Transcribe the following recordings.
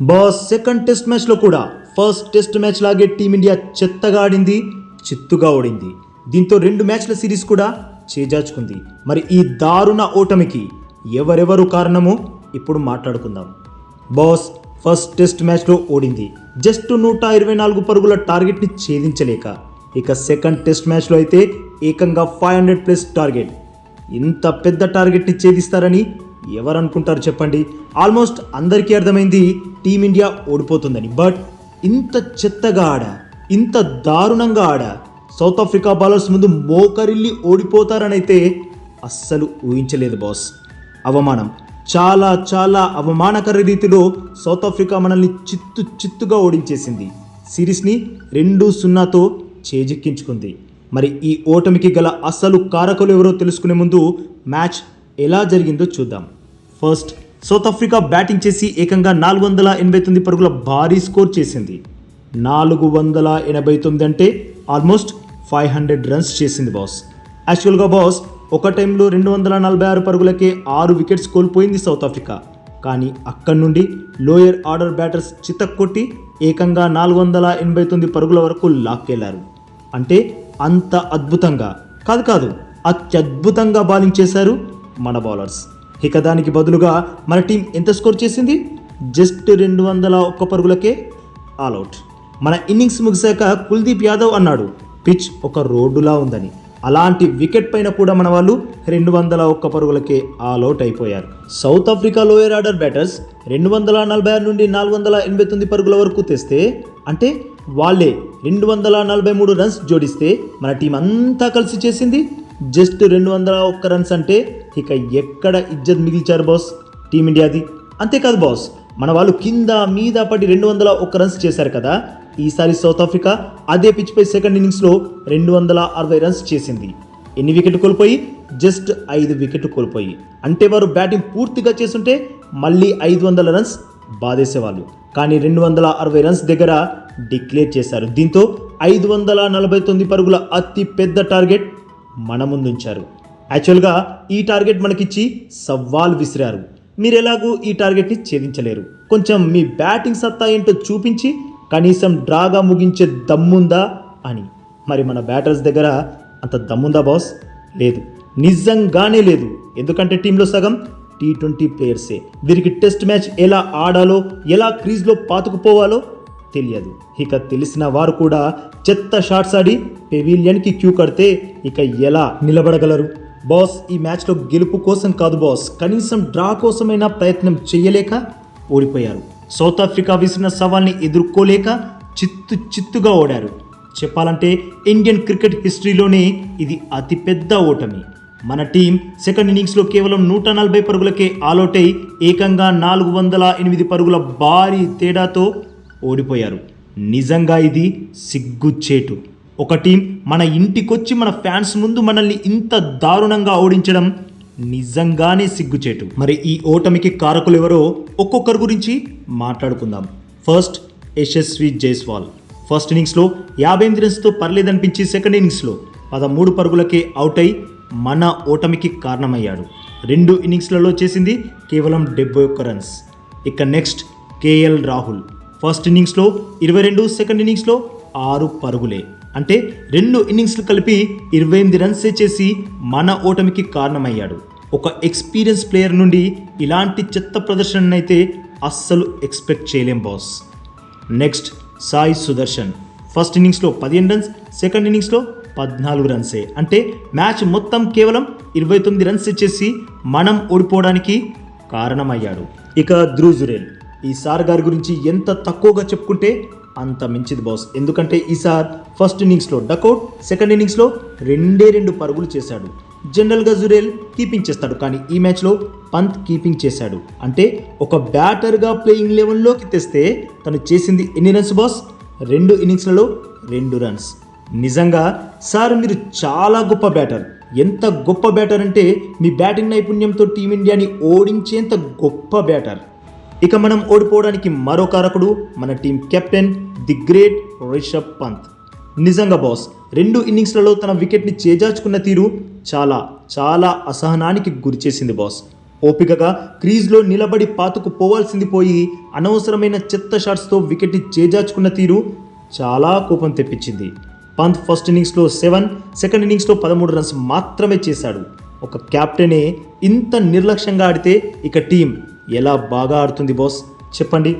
Boss second test మ్యాచ్లో కూడా first test match లాగే టీమిండియా చెత్తగా ఆడింది చిత్తుగా ఓడింది. దీంతో రెండు మ్యాచ్ల సిరీస్ కూడా చేజార్చుకుంది. మరి ఈ దారుణ ఓటమికి ఎవరెవరు కారణమో? ఇప్పుడు మాట్లాడుకుందాం. బాస్ ఫస్ట్ టెస్ట్ మ్యాచ్లో ఓడింది. జస్ట్ నూట ఇరవై నాలుగు పరుగుల టార్గెట్ని ఛేదించలేక ఇక సెకండ్ టెస్ట్ మ్యాచ్లో అయితే ఏకంగా ఫైవ్ హండ్రెడ్ ప్లస్ టార్గెట్ ఇంత పెద్ద టార్గెట్ని ఛేదిస్తారని ఎవరు అనుకుంటారు చెప్పండి? ఆల్మోస్ట్ అందరికీ అర్థమైంది టీమిండియా ఓడిపోతుందని. బట్ ఇంత చెత్తగా ఆడ ఇంత దారుణంగా ఆడ సౌత్ ఆఫ్రికా బౌలర్స్ ముందు మోకరిల్లి ఓడిపోతారనైతే అస్సలు ఊహించలేదు బాస్ అవమానం. చాలా చాలా అవమానకర రీతిలో సౌత్ ఆఫ్రికా మనల్ని చిత్తు చిత్తుగా ఓడించేసింది. సిరీస్ని రెండు సున్నాతో చేజిక్కించుకుంది. మరి ఈ ఓటమికి గల అసలు కారకులు ఎవరో తెలుసుకునే ముందు మ్యాచ్ ఎలా జరిగిందో చూద్దాం. ఫస్ట్ సౌత్ ఆఫ్రికా బ్యాటింగ్ చేసి ఏకంగా నాలుగు వందల ఎనభై తొమ్మిది పరుగుల భారీ స్కోర్ చేసింది. నాలుగు వందల ఎనభై తొమ్మిది అంటే ఆల్మోస్ట్ ఫైవ్ హండ్రెడ్ రన్స్ చేసింది బాస్ యాక్చువల్గా బాస్ ఒక టైంలో రెండు వందల నలభై ఆరు పరుగులకే ఆరు వికెట్స్ కోల్పోయింది సౌత్ ఆఫ్రికా కానీ అక్కడి నుండి లోయర్ ఆర్డర్ బ్యాటర్స్ చిత్తక్కొట్టి ఏకంగా నాలుగు వందల ఎనభై తొమ్మిది పరుగుల వరకు లాక్కెళ్ళారు. అంటే అంత అద్భుతంగా. కాదు కాదు అత్యద్భుతంగా బౌలింగ్ చేశారు మన బౌలర్స్. ఇక దానికి బదులుగా మన టీం ఎంత స్కోర్ చేసింది? జస్ట్ రెండు వందల ఒక్క పరుగులకే ఆల్అవుట్ మన ఇన్నింగ్స్ ముగిశాక కుల్దీప్ యాదవ్ అన్నాడు పిచ్ ఒక రోడ్డులా ఉందని. అలాంటి వికెట్ పైన కూడా మన వాళ్ళు రెండు వందల ఒక్క పరుగులకే ఆల్అవుట్ అయిపోయారు. South Africa lower order batters రెండు వందల నలభై ఆరు నుండి నాలుగు వందల ఎనభై తొమ్మిది పరుగుల వరకు తెస్తే అంటే వాళ్ళే రెండు వందల నలభై మూడు రన్స్ జోడిస్తే మన టీం అంతా కలిసి చేసింది జస్ట్ రెండు వందల ఒక్క రన్స్ అంటే ఇక ఎక్కడ ఇజ్జత్ మిగిల్చారు బాస్ టీమిండియాది. అంతేకాదు బాస్ మన వాళ్ళు కింద మీద పడి రెండు వందల ఒక్క రన్స్ చేశారు కదా ఈసారి సౌత్ ఆఫ్రికా అదే పిచ్పై సెకండ్ ఇన్నింగ్స్లో రెండు వందల అరవై రన్స్ చేసింది. ఎన్ని వికెట్ కోల్పోయి? జస్ట్ ఐదు వికెట్ కోల్పోయి. అంటే వారు బ్యాటింగ్ పూర్తిగా చేస్తుంటే మళ్ళీ ఐదు వందల రన్స్ బాధేసేవాళ్ళు. కానీ రెండు వందల అరవై రన్స్ దగ్గర డిక్లేర్ చేశారు. దీంతో ఐదు వందల నలభై తొమ్మిది పరుగుల అతి పెద్ద టార్గెట్ మన ముందుంచారు. యాక్చువల్గా ఈ టార్గెట్ మనకిచ్చి సవాల్ విసిరారు. మీరు ఎలాగూ ఈ టార్గెట్ని ఛేదించలేరు. కొంచెం మీ బ్యాటింగ్ సత్తా ఏంటో చూపించి కనీసం డ్రాగా ముగించే దమ్ముందా అని. మరి మన బ్యాటర్స్ దగ్గర అంత దమ్ముందా బాస్? లేదు. నిజంగానే లేదు. ఎందుకంటే టీంలో సగం టీ ట్వంటీ ప్లేయర్సే. వీరికి టెస్ట్ మ్యాచ్ ఎలా ఆడాలో ఎలా క్రీజ్లో పాతుకుపోవాలో తెలియదు. ఇక తెలిసిన వారు కూడా చెత్త షాట్స్ ఆడి పెవిలియన్కి క్యూ కడితే ఇక ఎలా నిలబడగలరు? బాస్ ఈ మ్యాచ్లో గెలుపు కోసం కాదు బాస్. కనీసం డ్రా కోసమైనా ప్రయత్నం చేయలేక ఓడిపోయారు. సౌత్ ఆఫ్రికా విసిరిన సవాల్ని ఎదుర్కోలేక చిత్తు చిత్తుగా ఓడారు. చెప్పాలంటే ఇండియన్ క్రికెట్ హిస్టరీలోనే ఇది అతిపెద్ద ఓటమి. మన టీం సెకండ్ ఇన్నింగ్స్లో కేవలం నూట నలభై పరుగులకే ఆలౌట్ అయి ఏకంగా నాలుగు వందల ఎనిమిది పరుగుల భారీ తేడాతో ఓడిపోయారు. నిజంగా ఇది సిగ్గుచేటు. ఒక టీం మన ఇంటికొచ్చి మన ఫ్యాన్స్ ముందు మనల్ని ఇంత దారుణంగా ఓడించడం నిజంగానే సిగ్గుచేటు. మరి ఈ ఓటమికి కారకులు ఎవరో ఒక్కొక్కరి గురించి మాట్లాడుకుందాం. ఫస్ట్ యశస్వి జైస్వాల్. ఫస్ట్ ఇన్నింగ్స్లో యాభై ఎనిమిది రన్స్తో పర్లేదనిపించి సెకండ్ ఇన్నింగ్స్లో పదమూడు పరుగులకే అవుట్ అయి మన ఓటమికి కారణమయ్యాడు. రెండు ఇన్నింగ్స్లలో చేసింది కేవలం డెబ్బై ఒక్క రన్స్. ఇక నెక్స్ట్ కేఎల్ రాహుల్. ఫస్ట్ ఇన్నింగ్స్లో ఇరవై రెండు సెకండ్ ఇన్నింగ్స్లో ఆరు పరుగులే. అంటే రెండు ఇన్నింగ్స్లు కలిపి ఇరవై ఎనిమిది రన్సే చేసి మన ఓటమికి కారణమయ్యాడు. ఒక ఎక్స్పీరియన్స్ ప్లేయర్ నుండి ఇలాంటి చెత్త ప్రదర్శననైతే అస్సలు ఎక్స్పెక్ట్ చేయలేం boss. Next Sai Sudharsan. First ఇన్నింగ్స్లో పదిహేను రన్స్ సెకండ్ ఇన్నింగ్స్లో పద్నాలుగు రన్సే. అంటే మ్యాచ్ మొత్తం కేవలం ఇరవై తొమ్మిది రన్స్ ఇచ్చేసి మనం ఓడిపోవడానికి కారణమయ్యాడు. ఇక ధ్రువ్ జురేల్ ఈ సార్ గారి గురించి ఎంత తక్కువగా చెప్పుకుంటే అంత మించిది బాస్ ఎందుకంటే ఈసార్ ఫస్ట్ ఇన్నింగ్స్లో డకౌట్ సెకండ్ ఇన్నింగ్స్లో రెండే రెండు పరుగులు చేశాడు. జనరల్గా జురేల్ కీపింగ్ చేస్తాడు కానీ ఈ మ్యాచ్లో పంత్ కీపింగ్ చేశాడు. అంటే ఒక బ్యాటర్గా ప్లేయింగ్ లెవెన్లోకి తెస్తే తను చేసింది ఎన్ని రన్స్ బాస్ రెండు ఇన్నింగ్స్లలో రెండు రన్స్ నిజంగా సార్ మీరు చాలా గొప్ప బ్యాటర్ ఎంత గొప్ప బ్యాటర్ అంటే మీ బ్యాటింగ్ నైపుణ్యంతో టీమిండియాని ఓడించేంత గొప్ప బ్యాటర్ ఇక మనం ఓడిపోవడానికి మరో కారకుడు మన team captain the great Rishabh Pant. నిజంగా బాస్ రెండు ఇన్నింగ్స్లలో తన వికెట్ని చేజార్చుకున్న తీరు చాలా చాలా అసహనానికి గురిచేసింది బాస్. ఓపికగా క్రీజ్లో నిలబడి పాతుకు పోవాల్సింది పోయి అనవసరమైన చెత్త షాట్స్తో వికెట్ని చేజార్చుకున్న తీరు చాలా కోపం తెప్పించింది. పంత్ ఫస్ట్ ఇన్నింగ్స్లో సెవెన్ సెకండ్ ఇన్నింగ్స్లో పదమూడు రన్స్ మాత్రమే చేశాడు. ఒక క్యాప్టెనే ఇంత నిర్లక్ష్యంగా ఆడితే ఇక టీం ఎలా బాగా ఆడుతుంది బాస్? చెప్పండి.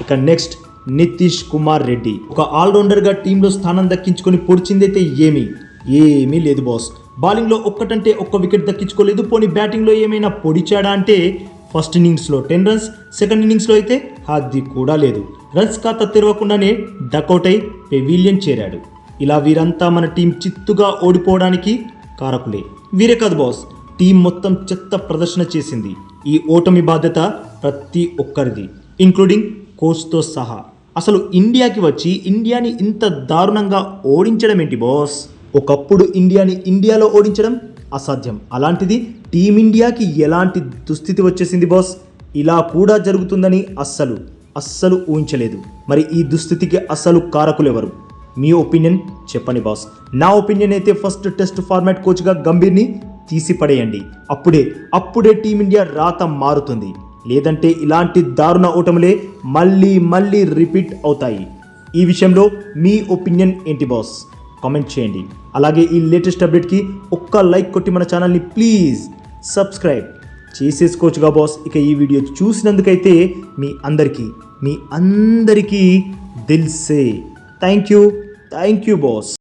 ఇక నెక్స్ట్ నితీష్ కుమార్ రెడ్డి. ఒక ఆల్రౌండర్గా టీంలో స్థానం దక్కించుకొని పొడిచిందైతే ఏమీ? ఏమీ లేదు బాస్. బౌలింగ్లో ఒక్కటంటే ఒక్క వికెట్ దక్కించుకోలేదు. పోనీ బ్యాటింగ్లో ఏమైనా పొడిచాడా అంటే ఫస్ట్ ఇన్నింగ్స్లో టెన్ రన్స్ సెకండ్ ఇన్నింగ్స్లో అయితే అది కూడా లేదు. రన్స్ ఖాతా తెరవకుండానే డకౌట్ అయి పెవిలియన్ చేరాడు. ఇలా వీరంతా మన టీం చిత్తుగా ఓడిపోవడానికి కారకులే. వీరే కాదు బాస్. టీం మొత్తం చెత్త ప్రదర్శన చేసింది. ఈ ఓటమి బాధ్యత ప్రతి ఒక్కరిది ఇంక్లూడింగ్ కోచ్తో సహా. అసలు ఇండియాకి వచ్చి ఇండియాని ఇంత దారుణంగా ఓడించడం ఏంటి బాస్ ఒకప్పుడు ఇండియాని ఇండియాలో ఓడించడం అసాధ్యం. అలాంటిది టీమిండియాకి ఎలాంటి దుస్థితి వచ్చేసింది బాస్ ఇలా కూడా జరుగుతుందని అస్సలు అస్సలు ఊహించలేదు. మరి ఈ దుస్థితికి అస్సలు కారకులెవరు మీ ఒపీనియన్ చెప్పండి బాస్ నా ఒపీనియన్ అయితే ఫస్ట్ టెస్ట్ ఫార్మాట్ కోచ్గా గంభీర్ని తీసి పడేయండి అప్పుడే అప్పుడే టీమిండియా రాత మారుతుంది. లేదంటే ఇలాంటి దారుణ ఓటములే మళ్ళీ మళ్ళీ రిపీట్ అవుతాయి. ఈ విషయంలో మీ ఒపీనియన్ ఏంటి బాస్? కామెంట్ చేయండి. అలాగే ఈ లేటెస్ట్ అప్డేట్కి ఒక్క లైక్ కొట్టి మన ఛానల్ని ప్లీజ్ సబ్స్క్రైబ్ చేసేసుకోవచ్చుగా బాస్. ఇక ఈ వీడియో చూసినందుకైతే మీ అందరికీ మీ అందరికీ దిల్సే. Thank you thank you boss.